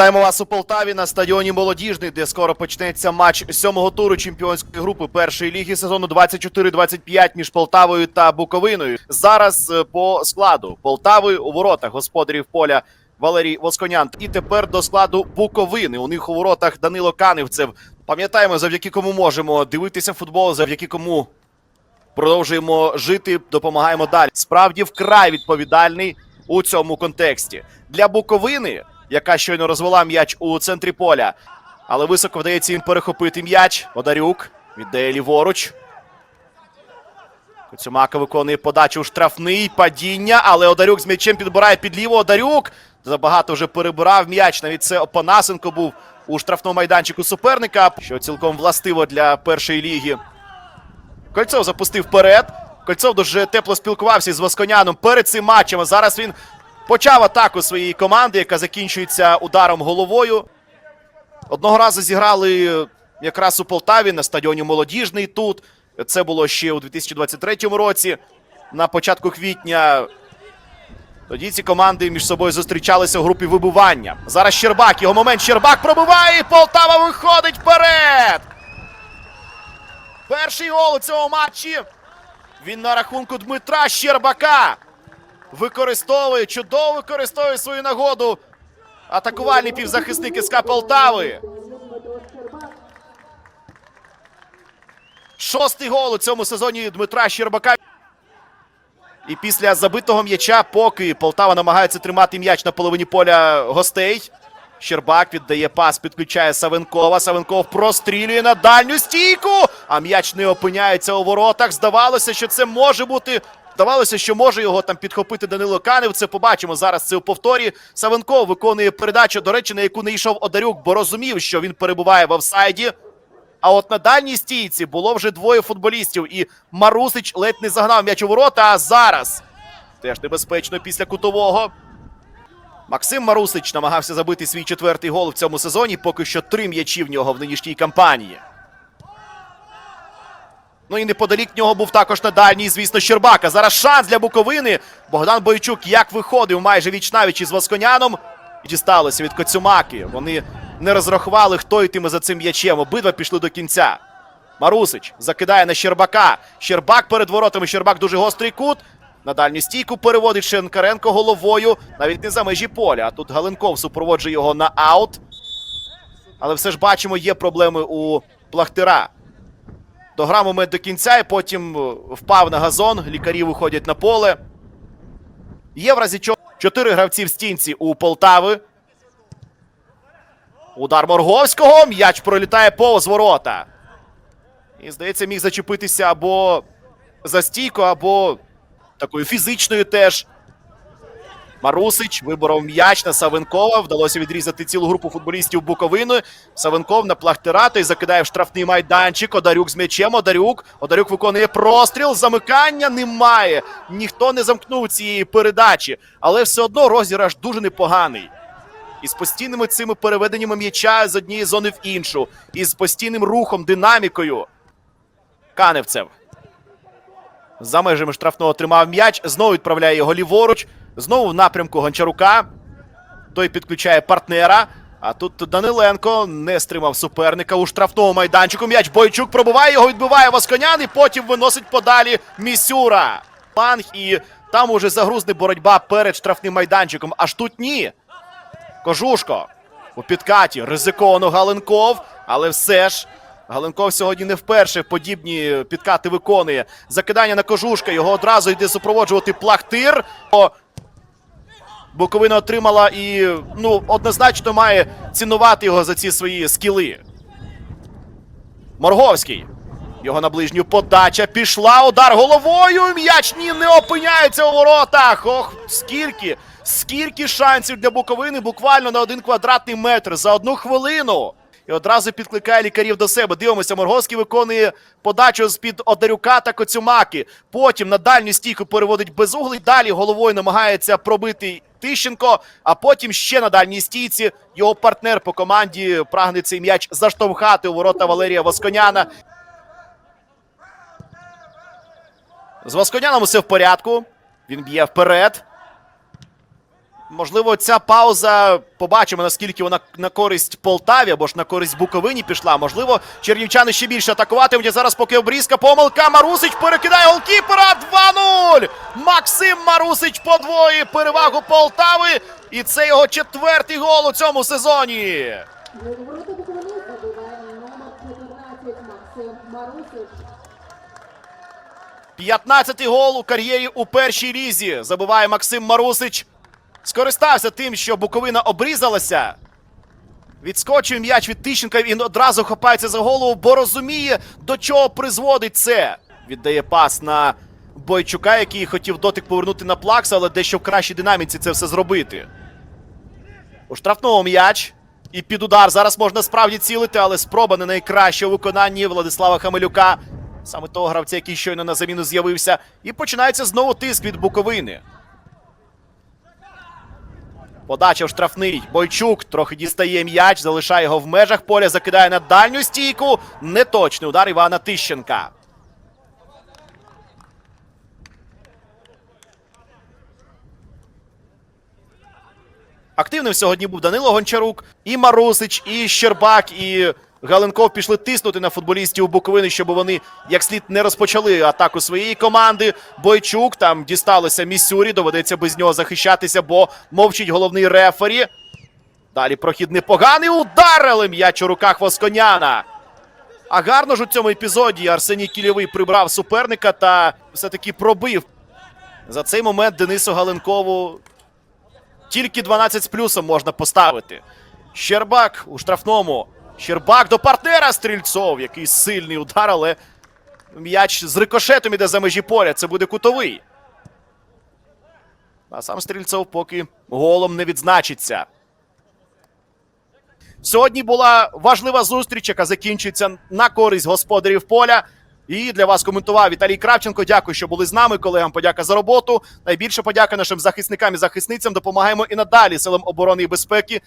Вітаємо вас у Полтаві на стадіоні Молодіжний, де скоро почнеться матч сьомого туру чемпіонської групи першої ліги сезону 24-25 між Полтавою та Буковиною. Зараз е, по складу Полтави у воротах господарів поля Валерій Восконян. І тепер до складу Буковини. У них у воротах Данило Каневцев. Пам'ятаємо, завдяки кому можемо дивитися футбол, завдяки кому продовжуємо жити, допомагаємо далі. Справді вкрай відповідальний у цьому контексті для Буковини, яка щойно розвела м'яч у центрі поля, але високо вдається їм перехопити м'яч. Одарюк віддає ліворуч. Коцюмака виконує подачу у штрафний падіння, але Одарюк з м'ячем підбирає під ліво. Одарюк забагато вже перебирав м'яч. Навіть це Опанасенко був у штрафному майданчику суперника, що цілком властиво для першої ліги. Кольцов запустив вперед. Кольцов дуже тепло спілкувався з Восконяном перед цим матчем. А зараз він почав атаку своєї команди, яка закінчується ударом головою. Одного разу зіграли якраз у Полтаві на стадіоні Молодіжний тут. Це було ще у 2023 році. На початку квітня. Тоді ці команди між собою зустрічалися в групі вибивання. Зараз Щербак. Його момент Щербак пробиває. і Полтава виходить вперед. Перший гол у цьому матчі. Він на рахунку Дмитра Щербака. Використовує, чудово використовує свою нагоду. Атакувальний півзахисник СК Полтави. Шостий гол у цьому сезоні Дмитра Щербака. І після забитого м'яча, поки Полтава намагається тримати м'яч на половині поля гостей. Щербак віддає пас, підключає Савенкова. Савенков прострілює на дальню стійку. А м'яч не опиняється у воротах. Здавалося, що це може бути. Здавалося, що може його там підхопити Данило Канев. Це побачимо зараз. Це у повторі. Савенков виконує передачу, до речі, на яку не йшов Одарюк, бо розумів, що він перебуває в офсайді. А от на дальній стійці було вже двоє футболістів, і Марусич ледь не загнав м'яч у ворота. А зараз теж небезпечно після кутового. Максим Марусич намагався забити свій четвертий гол в цьому сезоні. Поки що три м'ячі в нього в нинішній кампанії. Ну і неподалік нього був також на дальній, звісно, Щербака. Зараз шанс для Буковини. Богдан Бойчук як виходив майже віч-навіч із Восконяном. Дісталося від Коцюмаки. Вони не розрахували, хто йтиме за цим м'ячем. Обидва пішли до кінця. Марусич закидає на Щербака. Щербак перед воротами. Щербак дуже гострий кут. На дальню стійку переводить Шенкаренко головою. Навіть не за межі поля. А тут Галенков супроводжує його на аут. Але все ж бачимо, є проблеми у Плахтира. Дограв момент до кінця і потім е, впав на газон. Лікарі виходять на поле. Є в разі чого чотири гравці в стінці у Полтави. Удар Морговського. М'яч пролітає повз ворота. І, здається, міг зачепитися або за стійку, або такою фізичною теж. Марусич виборов м'яч на Савенкова. Вдалося відрізати цілу групу футболістів Буковини. Савенков на Плахтира, той закидає в штрафний майданчик. Одарюк з м'ячем. Одарюк. Одарюк виконує простріл. Замикання немає. Ніхто не замкнув цієї передачі. Але все одно розіграш дуже непоганий. І з постійними цими переведеннями м'яча з однієї зони в іншу. І з постійним рухом, динамікою. Каневцев. За межами штрафного тримав м'яч. Знову відправляє його ліворуч. Знову в напрямку Гончарука. Той підключає партнера. А тут Даниленко не стримав суперника у штрафному майданчику. М'яч Бойчук пробиває його, відбиває Восконян і потім виносить подалі Місюра. Панг і там уже загрузне боротьба перед штрафним майданчиком. Аж тут ні. Кожушко у підкаті ризиковано Галенков, але все ж Галенков сьогодні не вперше подібні підкати виконує. Закидання на кожушка. Його одразу йде супроводжувати плахтир. Буковина отримала і ну, однозначно має цінувати його за ці свої скіли. Морговський. Його на ближню подача пішла. Удар головою. М'яч ні не опиняється у воротах. Ох, скільки, скільки шансів для Буковини буквально на один квадратний метр за одну хвилину. І одразу підкликає лікарів до себе. Дивимося, Морговський виконує подачу з-під Одарюка та Коцюмаки. Потім на дальню стійку переводить безуглий. Далі головою намагається пробити Тищенко. А потім ще на дальній стійці його партнер по команді прагне цей м'яч заштовхати у ворота Валерія Восконяна. З Восконяном усе в порядку. Він б'є вперед. Можливо, ця пауза побачимо, наскільки вона на користь Полтаві або ж на користь Буковині пішла. Можливо, чернівчани ще більше атакуватимуть. Зараз поки обрізка, помилка. Марусич перекидає голкіпера. 2-0. Максим Марусич подвоює перевагу Полтави. І це його четвертий гол у цьому сезоні. Ворота Буковини забиває номер 14 Максим Марусич. 15-й гол у кар'єрі у першій лізі. Забиває Максим Марусич. Скористався тим, що Буковина обрізалася. Відскочив м'яч від Тищенка. Він одразу хапається за голову, бо розуміє, до чого призводить це. Віддає пас на Бойчука, який хотів дотик повернути на плакса, але дещо в кращій динаміці це все зробити. У штрафному м'яч. І під удар зараз можна справді цілити, але спроба не найкраща у виконанні Владислава Хамелюка. Саме того гравця, який щойно на заміну з'явився. І починається знову тиск від Буковини. Подача в штрафний. Бойчук трохи дістає м'яч, залишає його в межах поля, закидає на дальню стійку. Неточний удар Івана Тищенка. Активним сьогодні був Данило Гончарук, і Марусич, і Щербак, і Галенков пішли тиснути на футболістів Буковини, щоб вони як слід не розпочали атаку своєї команди. Бойчук там дісталося Місюрі, доведеться без нього захищатися, бо мовчить головний рефері. Далі прохід непоганий. Ударили м'яч у руках Восконяна. А гарно ж у цьому епізоді Арсеній Кільовий прибрав суперника та все-таки пробив. За цей момент Денису Галенкову тільки 12 з плюсом можна поставити. Щербак у штрафному. Щербак до партнера Стрільцов. Який сильний удар, але м'яч з рикошетом іде за межі поля. Це буде кутовий. А сам Стрільцов поки голом не відзначиться. Сьогодні була важлива зустріч, яка закінчується на користь господарів поля. І для вас коментував Віталій Кравченко. Дякую, що були з нами. Колегам подяка за роботу. Найбільше подяка нашим захисникам і захисницям. Допомагаємо і надалі силам оборони і безпеки.